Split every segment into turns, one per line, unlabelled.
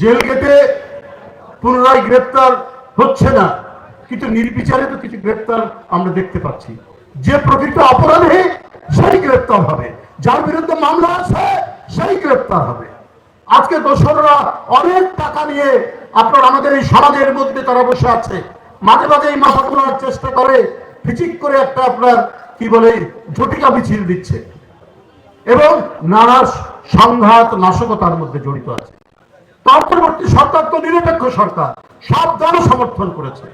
Jail গেটে পুনরায় গ্রেপ্তার হচ্ছে না। কিন্তু নির্বিচারে তো কিছু গ্রেপ্তার আমরা দেখতে পাচ্ছি। যে প্রকৃত অপরাধে সেই গ্রেপ্তার হবে। যার বিরুদ্ধে মামলা আছে, সেই গ্রেপ্তার হবে। আজকে দোসররা অনেক টাকা নিয়ে আপনার আমাদের এই সমাজের মধ্যে তারা বসে আছে। মাঝে মাঝে এই মাথা তোলার চেষ্টা করে ফিচিক করে একটা আপনার, কি বলে, ঝটিকা মিছিল দিচ্ছে। এবং নানা সংঘাত, নাশকতার মধ্যে জড়িত আছে। অন্তর্বর্তী সরকার তো নিরপেক্ষ সরকার, সব দল সমর্থন করেছে।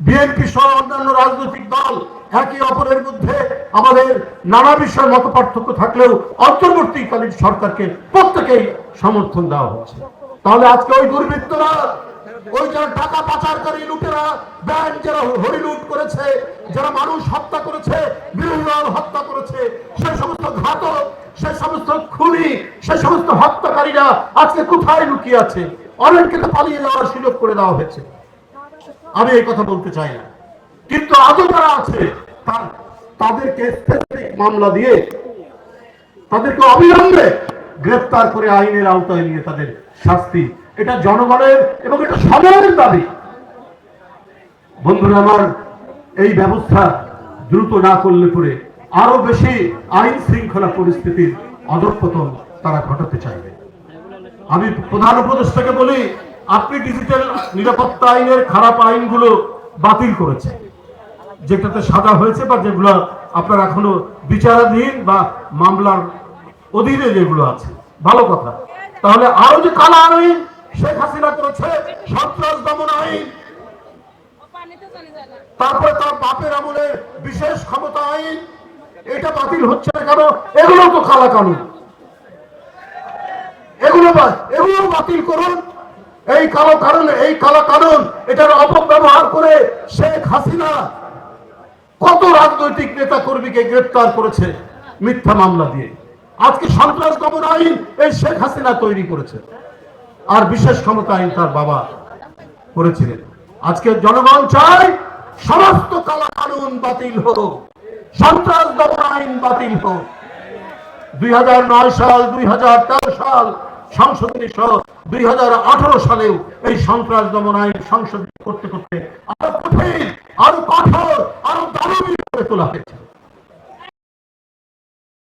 বিএনপি সহ অন্যান্য রাজনৈতিক দল একে অপরের মধ্যে আমাদের নানা বিষয়ে মত পার্থক্য থাকলেও অন্তর্বর্তীকালীন সরকারকে প্রত্যেকেই সমর্থন দেওয়া হচ্ছে। তাহলে আজকে ওই দুর্বৃত্তরা, ওই যারা টাকা পাচারকারী লুটেরা, ব্যাংক যারা হরিলুট করেছে, যারা মানুষ হত্যা করেছে, বিরোধী হত্যা করেছে সে সমস্ত ঘাতক সে সমস্ত খুনি সমস্ত হত্যাকারীরা আজকে কোথায় লুকিয়ে আছে? অনেককে তো পালিয়ে যাওয়ার সুযোগ করে দেওয়া হয়েছে। আমি এই কথা বলতে চাই না। কিন্তু আজও যারা আছে তাদেরকে মামলা দিয়ে, তাদেরকে অবিলম্বে গ্রেপ্তার করে আইনের আওতায় নিয়ে তাদের শাস্তি। এটা জনগণের এবং এটা সময়ের দাবি। বন্ধুরা, আমার এই ব্যবস্থা দ্রুত না করলে পরে আরও বেশি আইন শৃঙ্খলা পরিস্থিতির অধঃপতন তারা ঘটাতে চাইবে। আমি প্রধান উপদেষ্টাকে বলি, আপনি ডিজিটাল নিরাপত্তা আইনের খারাপ আইনগুলো বাতিল করেছে যেটাতে সাজা হয়েছে বা যেগুলো আপনার এখনও বিচারাধীন বা মামলার অধীনে যেগুলো আছে। ভালো কথা। তাহলে আরও যে কালা আইন, শেখ হাসিনা করেছে, সন্ত্রাস দমন আইন। তারপরে তার বাপের আমলে বিশেষ ক্ষমতা আইন। এটা বাতিল হচ্ছে না কেন? এগুলো তো কালা কানুন। এগুলো এগুলো বাতিল করুন। এই কালো কারণে, এই কালো কানুন এটার অপব্যবহার করে শেখ হাসিনা কত রাজনৈতিক নেতা কর্মীকে গ্রেপ্তার করেছে মিথ্যা মামলা দিয়ে। আজকে সন্ত্রাস দমন আইন এই শেখ হাসিনা তৈরি করেছে। আর বিশেষ ক্ষমতা আইন তার বাবা করেছিলেন। আজকে জনগণ চায় সমস্ত কালা কানুন বাতিল হোক, সন্ত্রাস দমন আইন বাতিল হোক। দুই হাজার নয় সাল, দুই সাল সংশোধনী সহ দুই হাজার আঠারো সালেও এই সন্ত্রাস দমন আইন সংশোধন করতে করতে আরও কঠিন, আরও কঠোর, আরও দারুণ করে তোলা হয়েছে